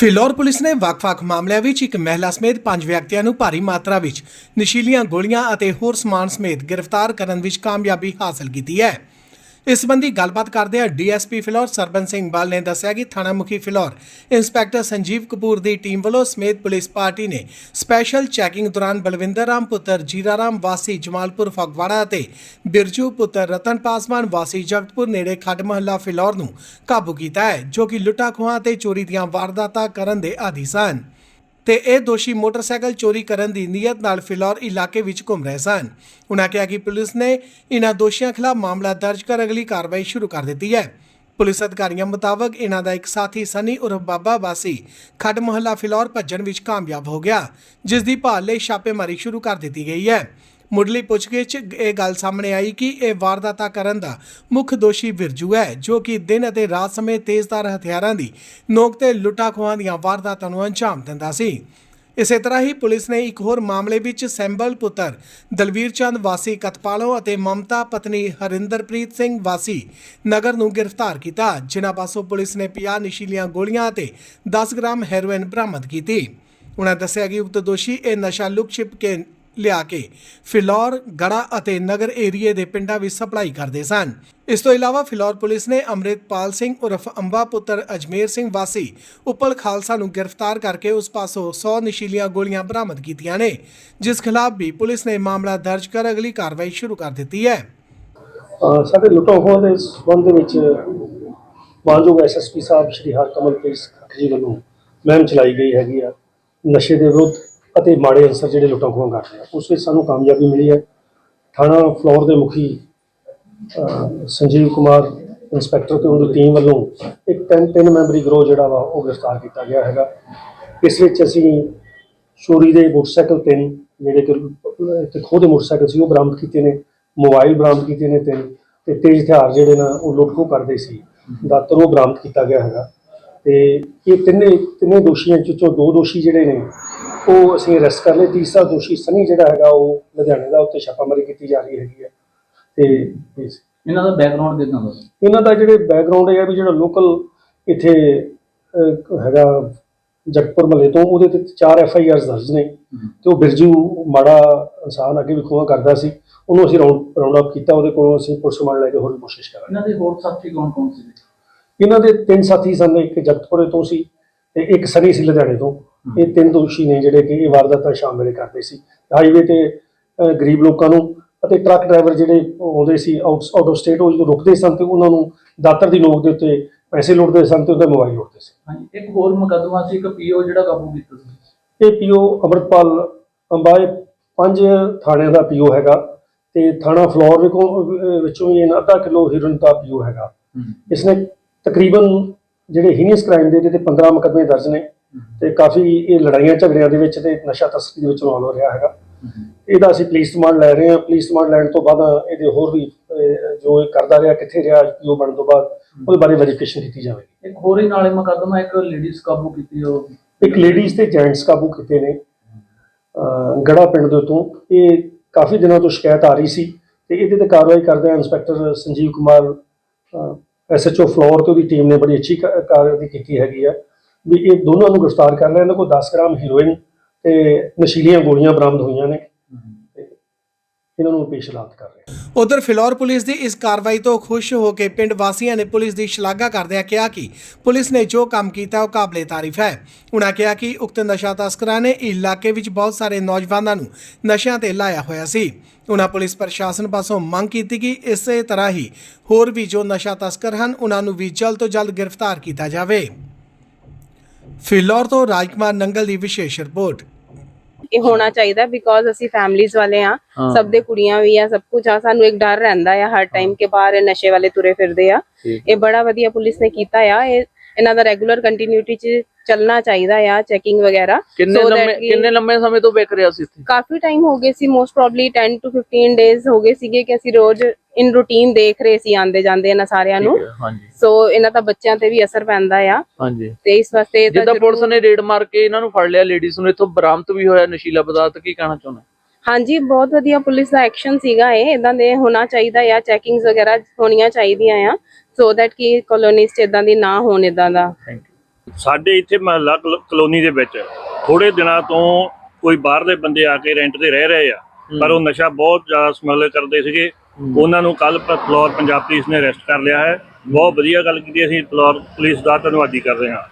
Phillaur police ਨੇ ਵੱਖ-ਵੱਖ ਮਾਮਲਿਆਂ ਵਿੱਚ ਇੱਕ ਮਹਿਲਾ ਸਮੇਤ ਪੰਜ ਵਿਅਕਤੀਆਂ ਨੂੰ ਭਾਰੀ ਮਾਤਰਾ ਵਿੱਚ ਨਸ਼ੀਲੀਆਂ ਗੋਲੀਆਂ ਅਤੇ ਹੋਰ ਸਮਾਨ ਸਮੇਤ ਗ੍ਰਿਫਤਾਰ ਕਰਨ ਵਿੱਚ ਕਾਮਯਾਬੀ ਹਾਸਲ ਕੀਤੀ ਹੈ। ਇਸ ਸੰਬੰਧੀ ਗੱਲਬਾਤ ਕਰਦਿਆਂ ਡੀਐਸਪੀ ਫਿਲੌਰ ਸਰਬਨ ਸਿੰਘ ਬਲ ਨੇ ਦੱਸਿਆ ਕਿ ਥਾਣਾ ਮੁਖੀ ਫਿਲੌਰ ਇੰਸਪੈਕਟਰ ਸੰਜੀਵ ਕਪੂਰ ਦੀ ਟੀਮ ਵੱਲੋਂ ਸਮੇਤ ਪੁਲਿਸ ਪਾਰਟੀ ਨੇ ਸਪੈਸ਼ਲ ਚੈਕਿੰਗ ਦੌਰਾਨ ਬਲਵਿੰਦਰ ਰਾਮ, ਪੁੱਤਰ ਜੀਰਾ ਰਾਮ, ਵਾਸੀ ਜਮਾਲਪੁਰ ਫਗਵਾੜਾ ਅਤੇ ਬਿਰਜੂ, ਪੁੱਤਰ ਰਤਨ ਪਾਸਵਾਨ, ਵਾਸੀ ਜਗਤਪੁਰ ਨੇੜੇ ਖੱਡ ਮਹੱਲਾ ਫਿਲੌਰ ਨੂੰ ਕਾਬੂ ਕੀਤਾ ਹੈ, ਜੋ ਕਿ ਲੁੱਟਾਂ ਖੋਹਾਂ ਤੇ ਚੋਰੀ ਦੀਆਂ ਵਾਰਦਾਤਾਂ ਕਰਨ ਦੇ ਆਦੀ ਸਨ। ਤੇ ਇਹ ਦੋਸ਼ੀ ਮੋਟਰਸਾਈਕਲ ਚੋਰੀ ਕਰਨ ਦੀ ਨੀਅਤ ਨਾਲ ਫਿਲੌਰ ਇਲਾਕੇ ਵਿੱਚ ਘੁੰਮ ਰਹੇ ਸਨ। ਉਨ੍ਹਾਂ ਕਿਹਾ ਕਿ ਪੁਲਿਸ ਨੇ ਇਨ੍ਹਾਂ ਦੋਸ਼ੀਆਂ ਖਿਲਾਫ ਮਾਮਲਾ ਦਰਜ ਕਰ ਅਗਲੀ ਕਾਰਵਾਈ ਸ਼ੁਰੂ ਕਰ ਦਿੱਤੀ ਹੈ। ਪੁਲਿਸ ਅਧਿਕਾਰੀਆਂ ਮੁਤਾਬਕ ਇਹਨਾਂ ਦਾ ਇੱਕ ਸਾਥੀ ਸਨੀ ਉਰਫ ਬਾਬਾ ਵਾਸੀ ਖੱਡ ਮੁਹੱਲਾ ਫਿਲੌਰ ਭੱਜਣ ਵਿੱਚ ਕਾਮਯਾਬ ਹੋ ਗਿਆ, ਜਿਸ ਦੀ ਭਾਲ ਲਈ ਛਾਪੇਮਾਰੀ ਸ਼ੁਰੂ ਕਰ ਦਿੱਤੀ ਗਈ ਹੈ। ਮੁੱਢਲੀ ਪੁੱਛਗਿੱਛ ਇਹ ਗੱਲ ਸਾਹਮਣੇ ਆਈ ਕਿ ਇਹ ਵਾਰਦਾਤਾਂ ਕਰਨ ਦਾ ਮੁੱਖ ਦੋਸ਼ੀ ਬਿਰਜੂ ਹੈ, ਜੋ ਕਿ ਦਿਨ ਅਤੇ ਰਾਤ ਸਮੇਂ ਤੇਜ਼ਧਾਰ ਹਥਿਆਰਾਂ ਦੀ ਨੋਕ ਤੇ ਲੁੱਟਾਂ ਦੀਆਂ ਵਾਰਦਾਤਾਂ ਨੂੰ ਅੰਜਾਮ ਦਿੰਦਾ ਸੀ। ਇਸੇ ਤਰ੍ਹਾਂ ਹੀ ਪੁਲਿਸ ਨੇ ਇੱਕ ਹੋਰ ਮਾਮਲੇ ਵਿੱਚ ਸੈਂਬਲ ਪੁੱਤਰ ਦਲਵੀਰ ਚੰਦ, ਵਾਸੀ ਕਤਪਾਲੋਂ ਅਤੇ ਮਮਤਾ ਪਤਨੀ ਹਰਿੰਦਰਪ੍ਰੀਤ ਸਿੰਘ, ਵਾਸੀ ਨਗਰ ਨੂੰ ਗ੍ਰਿਫਤਾਰ ਕੀਤਾ, ਜਿਨ੍ਹਾਂ ਪਾਸੋਂ ਪੁਲਿਸ ਨੇ 50 ਨਸ਼ੀਲੀਆਂ ਗੋਲੀਆਂ ਅਤੇ 10 ਗ੍ਰਾਮ ਹੈਰੋਇਨ ਬਰਾਮਦ ਕੀਤੀ। ਉਨ੍ਹਾਂ ਦੱਸਿਆ ਕਿ ਉਕਤ ਦੋਸ਼ੀ ਇਹ ਨਸ਼ਾ ਲੁਕ ਛਿਪ ਕੇ ਲਿਆ ਕੇ ਫਿਲੌਰ, ਗੜਾ ਅਤੇ ਨਗਰ ਏਰੀਏ ਦੇ ਪਿੰਡਾਂ ਵਿੱਚ ਸਪਲਾਈ ਕਰਦੇ ਸਨ। ਇਸ ਤੋਂ ਇਲਾਵਾ ਫਿਲੌਰ ਪੁਲਿਸ ਨੇ ਅੰਮ੍ਰਿਤਪਾਲ ਸਿੰਘ ਉਰਫ ਅੰਬਾ ਪੁੱਤਰ ਅਜਮੇਰ ਸਿੰਘ ਵਾਸੀ ਉਪਲ ਖਾਲਸਾ ਨੂੰ ਗ੍ਰਿਫਤਾਰ ਕਰਕੇ ਉਸ ਪਾਸੋਂ 100 ਨਸ਼ੀਲੀਆਂ ਗੋਲੀਆਂ ਬਰਾਮਦ ਕੀਤੀਆਂ ਨੇ, ਜਿਸ ਖਿਲਾਫ ਵੀ ਪੁਲਿਸ ਨੇ ਮਾਮਲਾ ਦਰਜ ਕਰ ਅਗਲੀ ਕਾਰਵਾਈ ਸ਼ੁਰੂ ਕਰ ਦਿੱਤੀ ਹੈ। ਸਾਡੇ ਲੁੱਟਾਂ ਦੇ ਸੰਬੰਧ ਵਿੱਚ ਮਾਨਯੋਗ ਐਸਐਸਪੀ ਸਾਹਿਬ ਸ਼੍ਰੀ ਹਰਕਮਲਪ੍ਰੀਤ ਜੀ ਵੱਲੋਂ ਮੁਹਿੰਮ ਚਲਾਈ ਗਈ ਹੈਗੀ ਆ। ਨਸ਼ੇ ਦੇ ਵਿਰੁੱਧ ਅਤੇ ਮਾੜੇ ਅਨਸਰ ਜਿਹੜੇ ਲੁੱਟਾਂ ਖੋਹਾਂ ਕਰ ਰਹੇ ਆ, ਉਸ ਵਿੱਚ ਸਾਨੂੰ ਕਾਮਯਾਬੀ ਮਿਲੀ ਹੈ। ਥਾਣਾ ਫਲੋਰ ਦੇ ਮੁਖੀ ਸੰਜੀਵ ਕੁਮਾਰ, ਇੰਸਪੈਕਟਰ ਤੇ ਉਹਦੀ ਟੀਮ ਵੱਲੋਂ ਇੱਕ ਤਿੰਨ ਤਿੰਨ ਮੈਂਬਰੀ ਗਰੋਹ ਜਿਹੜਾ ਵਾ, ਉਹ ਗ੍ਰਿਫਤਾਰ ਕੀਤਾ ਗਿਆ ਹੈਗਾ। ਇਸ ਵਿੱਚ ਅਸੀਂ ਚੋਰੀ ਦੇ ਮੋਟਰਸਾਈਕਲ ਤਿੰਨ, ਜਿਹੜੇ ਕਿ ਖੋਹ ਦੇ ਮੋਟਰਸਾਈਕਲ ਸੀ, ਉਹ ਬਰਾਮਦ ਕੀਤੇ ਨੇ। ਮੋਬਾਈਲ ਬਰਾਮਦ ਕੀਤੇ ਨੇ ਤਿੰਨ, ਤੇ ਤੇਜ਼ ਹਥਿਆਰ ਜਿਹੜੇ ਨਾ, ਉਹ ਲੁੱਟ ਖੋਹ ਕਰਦੇ ਸੀ। ਦਾਤਰ ਉਹ ਬਰਾਮਦ ਕੀਤਾ ਗਿਆ ਹੈਗਾ। ਤੇ ਇਹ ਤਿੰਨੇ ਤਿੰਨੇ ਦੋਸ਼ੀਆਂ ਚੋਂ ਦੋ ਦੋਸ਼ੀ ਜਿਹੜੇ ਨੇ ਉਹ ਅਸੀਂ ਅਰੈਸਟ ਕਰ ਲਏ। ਤੀਸਰਾ ਦੋਸ਼ੀ ਸਨੀ ਜਿਹੜਾ ਹੈਗਾ ਉਹ ਲੁਧਿਆਣੇ ਦਾ ਉੱਤੇ ਛਾਪਾਮਾਰੀ ਕੀਤੀ ਜਾ ਰਹੀ ਹੈਗੀ ਹੈ। ਤੇ ਇਸ- ਇਹਨਾਂ ਦਾ ਬੈਕਗ੍ਰਾਉਂਡ ਕਿਦਾਂ ਦਾ? ਇਹਨਾਂ ਦਾ ਜਿਹੜੇ ਬੈਕਗ੍ਰਾਉਂਡ ਹੈ ਵੀ ਜਿਹੜਾ ਲੋਕਲ ਇੱਥੇ ਅਹ, ਹੈਗਾ ਜਗਤਪੁਰ ਮਹੱਲੇ ਤੋਂ ਉਹਦੇ ਤੇ ਚਾਰ ਐਫ ਆਈ ਆਰਸ ਦਰਜ ਨੇ। ਤੇ ਉਹ ਬਿਰਜੂ ਮਾੜਾ ਇਨਸਾਨ ਅੱਗੇ ਵੀ ਖੋਹਾਂ ਕਰਦਾ ਸੀ। ਉਹਨੂੰ ਅਸੀਂ ਰਾਉਂਡ ਰਾਉਂਡ ਅਪ ਕੀਤਾ। ਉਹਦੇ ਕੋਲੋਂ ਅਸੀਂ ਪੁਲਿਸ ਰਿਮਾਂਡ ਲੈ ਕੇ ਹੋਰ ਵੀ ਕੋਸ਼ਿਸ਼ ਕਰਾਂਗੇ। ਇਹਨਾਂ ਦੇ ਹੋਰ ਸਾਥੀ ਕੌਣ ਕੌਣ ਸੀ? ਇਹਨਾਂ ਦੇ ਤਿੰਨ ਸਾਥੀ ਸਨ ਇੱਕ ਜਗਤਪੁਰੇ ਤੋਂ ਸੀ ਤੇ ਇੱਕ ਸਨੀ ਸੀ ਲੁਧਿਆਣੇ ਤੋਂ। ਇਹ ਤਿੰਨ ਦੋਸ਼ੀ ਨੇ ਜਿਹੜੇ ਕਿ ਇਹ ਵਾਰਦਾਤਾਂ ਸ਼ਾਮਿਲ ਕਰਦੇ ਸੀ। ਹਾਈਵੇ ਤੇ ਗਰੀਬ ਲੋਕਾਂ ਨੂੰ ਅਤੇ ਟਰੱਕ ਡਰਾਈਵਰ ਜਿਹੜੇ ਆਉਂਦੇ ਸੀ ਆਊਟ ਆਫ ਸਟੇਟ ਉਹ ਜਦੋਂ ਰੁਕਦੇ ਸਨ ਤੇ ਉਹਨਾਂ ਨੂੰ ਦਾਤਰ ਦੀ ਨੋਕ ਦੇ ਉੱਤੇ ਪੈਸੇ ਲੁੱਟਦੇ ਸਨ ਤੇ ਉਹਦਾ ਮੋਬਾਈਲ ਲੁੱਟਦੇ ਸੀ। ਹਾਂਜੀ ਇੱਕ ਹੋਰ ਮੁਕੱਦਮਾ ਸੀ ਇੱਕ ਪੀਓ ਜਿਹੜਾ ਕਾਬੂ ਕੀਤਾ ਸੀ। ਇਹ ਪੀਓ ਅਮਰਪਾਲ ਅੰਬਾਏ ਪੰਜ ਥਾਣਿਆਂ ਦਾ ਪੀਓ ਹੈਗਾ ਤੇ ਥਾਣਾ ਫਲੋਰ ਵਿਚੋਂ ਅਹ, ਵਿੱਚੋਂ ਹੀ ਇਹਨਾਂ ਅੱਧਾ ਕਿਲੋ ਹੀਰੋਇਨ ਦਾ ਪੀਓ ਹੈਗਾ। ਇਸਨੇ ਤਕਰੀਬਨ ਜਿਹੜੇ ਹੀਨੀਅਸ ਕ੍ਰਾਈਮ ਦੇ ਤੇ 15 ਮੁਕੱਦਮੇ ਦਰਜ ਨੇ ਤੇ ਕਾਫੀ ਇਹ ਲੜਾਈਆਂ ਝਗੜਿਆਂ ਦੇ ਵਿੱਚ ਤੇ ਨਸ਼ਾ ਤਸਕਰੀ ਦੇ ਵਿੱਚ ਇਨਵੋਲਵ ਹੋ ਰਿਹਾ ਹੈਗਾ। ਇਹਦਾ ਅਸੀਂ ਪੁਲਿਸ ਰਿਮਾਂਡ ਲੈ ਰਹੇ ਹਾਂ। ਪੁਲਿਸ ਰਿਮਾਂਡ ਲੈਣ ਤੋਂ ਬਾਅਦ ਇਹਦੇ ਹੋਰ ਵੀ ਜੋ ਇਹ ਕਰਦਾ ਰਿਹਾ ਕਿੱਥੇ ਰਿਹਾ ਪੀਓ ਬਣਨ ਤੋਂ ਬਾਅਦ ਉਹਦੇ ਬਾਰੇ ਵੈਰੀਫਿਕੇਸ਼ਨ ਕੀਤੀ ਜਾਵੇਗੀ। ਇੱਕ ਹੋਰ ਹੀ ਨਾਲੇ ਮੁਕੱਦਮਾ ਇੱਕ ਲੇਡੀਜ਼ ਕਾਬੂ ਕੀਤੀ ਉਹ। ਇੱਕ ਲੇਡੀਜ਼ ਤੇ ਜੈਂਟਸ ਕਾਬੂ ਕੀਤੇ ਨੇ ਗੜਾ ਪਿੰਡ ਦੇ ਤੋਂ ਇਹ ਕਾਫੀ ਦਿਨਾਂ ਤੋਂ ਸ਼ਿਕਾਇਤ ਆ ਰਹੀ ਸੀ ਤੇ ਇਹਦੇ ਤੇ ਕਾਰਵਾਈ ਕਰਦੇ ਇੰਸਪੈਕਟਰ ਸੰਜੀਵ ਕੁਮਾਰ ਐਸਐਚਓ ਫਲੋਰ ਤੇ ਉਹਦੀ ਟੀਮ ਨੇ ਬੜੀ ਅੱਛੀ ਕਾ- ਕਾਰਵਾਈ ਕੀਤੀ ਹੈਗੀ ਆ। ਵੀ ਇਹ ਦੋਨਾਂ ਨੂੰ ਗ੍ਰਿਫਤਾਰ ਕਰ ਲਿਆ। ਇਹਨਾਂ ਕੋਲ 10 ਗ੍ਰਾਮ ਹੀਰੋਇਨ ਤੇ ਨਸ਼ੀਲੀਆਂ ਗੋਲੀਆਂ ਬਰਾਮਦ ਹੋਈਆਂ ਨੇ। ਇਹਨਾਂ ਨੂੰ ਪੇਸ਼ ਲਾਤ ਕਰ ਰਹੇ ਉਧਰ ਫਿਲੌਰ ਪੁਲਿਸ ਦੀ ਇਸ ਕਾਰਵਾਈ ਤੋਂ ਖੁਸ਼ ਹੋ ਕੇ ਪਿੰਡ ਵਾਸੀਆਂ ਨੇ ਪੁਲਿਸ ਦੀ ਸ਼ਲਾਘਾ ਕਰਦਿਆਂ ਕਿਹਾ ਕਿ ਪੁਲਿਸ ਨੇ ਜੋ ਕੰਮ ਕੀਤਾ ਉਹ ਕਾਬਲੇ ਤਾਰੀਫ ਹੈ। ਉਨ੍ਹਾਂ ਕਿਹਾ ਕਿ ਉਕਤ ਨਸ਼ਾ ਤਸਕਰਾਂ ਨੇ ਇਲਾਕੇ ਵਿੱਚ ਬਹੁਤ ਸਾਰੇ ਨੌਜਵਾਨਾਂ ਨੂੰ ਨਸ਼ਿਆਂ ਤੇ ਲਾਇਆ ਹੋਇਆ ਸੀ। ਉਨ੍ਹਾਂ ਪੁਲਿਸ ਪ੍ਰਸ਼ਾਸਨ ਪਾਸੋਂ ਮੰਗ ਕੀਤੀ ਕਿ ਇਸੇ ਤਰ੍ਹਾਂ ਹੀ ਹੋਰ ਵੀ ਜੋ ਨਸ਼ਾ ਤਸਕਰ ਹਨ, ਉਨ੍ਹਾਂ ਨੂੰ ਵੀ ਜਲਦ ਤੋਂ ਜਲਦ ਗ੍ਰਿਫਤਾਰ ਕੀਤਾ ਜਾਵੇ। ਫਿਲੌਰ ਤੋਂ ਰਾਜਕੁਮਾਰ ਨੰਗਲ ਦੀ ਵਿਸ਼ੇਸ਼ ਰਿਪੋਰਟ। ਇਹ ਹੋਣਾ ਚਾਹੀਦਾ ਬਿਕੋਜ਼ ਅਸੀਂ ਫੈਮਲੀਜ਼ ਵਾਲੇ ਆ ਸਭ ਦੇ ਕੁੜੀਆਂ ਵੀ ਆ ਸਭ ਕੁਝ ਆ ਸਾਨੂੰ ਇੱਕ ਡਰ ਰਹਿੰਦਾ ਆ ਹਰ ਟਾਈਮ ਕੇ ਬਾਹਰ ਨਸ਼ੇ ਵਾਲੇ ਤੁਰੇ ਫਿਰਦੇ ਆ। ਇਹ ਬੜਾ ਵਧੀਆ ਪੁਲਿਸ ਨੇ ਕੀਤਾ ਆ ਇਹ ਇਹਨਾਂ ਦਾ ਰੈਗੂਲਰ ਕੰਟੀਨਿਊਟੀ ਚ ਚੱਲਣਾ ਚਾਹੀਦਾ ਆ ਚੈਕਿੰਗ ਵਗੈਰਾ। ਕਿੰਨੇ ਲੰਮੇ ਕਿੰਨੇ ਲੰਮੇ ਸਮੇਂ ਤੋਂ ਵਿਕ ਰਿਹਾ ਸੀ ਇੱਥੇ? ਕਾਫੀ ਟਾਈਮ ਹੋ ਗਏ ਸੀ ਮੋਸਟ ਪ੍ਰੋਬਬਲੀ 10 ਟੂ 15 ਡੇਜ਼ ਹੋ ਗਏ ਸੀਗੇ ਕਿ ਅਸੀਂ ਰੋਜ਼ ਇਨ ਰੂਟੀਨ ਦੇਖ ਰਹੇ ਸੀ ਆਂਦੇ ਜਾਂਦੇ ਇਹਨਾਂ ਸਾਰਿਆਂ ਨੂੰ। ਹਾਂਜੀ। ਸੋ ਇਹਨਾਂ ਦਾ ਬੱਚਿਆਂ ਤੇ ਵੀ ਅਸਰ ਪੈਂਦਾ ਆ। ਹਾਂਜੀ। ਤੇ ਇਸ ਵਾਸਤੇ ਜਿੱਦਾਂ ਪੁਲਿਸ ਨੇ ਰੇਡ ਮਾਰ ਕੇ ਇਹਨਾਂ ਨੂੰ ਫੜ ਲਿਆ ਲੇਡੀਜ਼ ਨੂੰ ਇੱਥੋਂ ਬਰਾਮਦ ਵੀ ਹੋਇਆ ਨਸ਼ੀਲਾ ਪਦਾਰਥ ਕੀ ਕਹਿਣਾ ਚਾਹੁੰਦੇ? ਹਾਂਜੀ ਬਹੁਤ ਵਧੀਆ ਪੁਲਿਸ ਦਾ ਐਕਸ਼ਨ ਸੀਗਾ ਇਹ। ਇਦਾਂ ਦੇ ਹੋਣਾ ਚਾਹੀਦਾ ਆ ਚੈਕਿੰਗਸ ਵਗੈਰਾ ਹੋਣੀਆਂ ਚਾਹੀਦੀਆਂ ਆ। ਸੋ ਦੈਟ ਕਿ ਕਲੋਨੀਸ ਚ ਇਦਾਂ ਦੀ ਨਾ ਹੋਣ ਇਦਾਂ ਦਾ। ਥੈਂਕ ਸਾਡੇ ਇੱਥੇ ਮਹੱਲਾ ਕਲ- ਕਲੋਨੀ ਦੇ ਵਿੱਚ ਥੋੜੇ ਦਿਨਾਂ ਤੋਂ ਕੋਈ ਬਾਹਰ ਦੇ ਬੰਦੇ ਆ ਕੇ ਰੈਂਟ ਤੇ ਰਹਿ ਰਹੇ ਆ ਪਰ ਉਹ ਨਸ਼ਾ ਬਹੁਤ ਜ਼ਿਆਦਾ ਸਮਗਲ ਕਰਦੇ ਸੀਗੇ। ਉਹਨਾਂ ਨੂੰ ਕੱਲ ਫਲੋਰ ਪੰਜਾਬ ਪੁਲਿਸ ਨੇ ਅਰੈਸਟ ਕਰ ਲਿਆ ਹੈ। ਬਹੁਤ ਵਧੀਆ ਗੱਲ ਕੀਤੀ ਅਸੀਂ ਫਲੋਰ ਪੁਲਿਸ ਦਾ ਧੰਨਵਾਦੀ ਕਰ ਰਹੇ ਹਾਂ।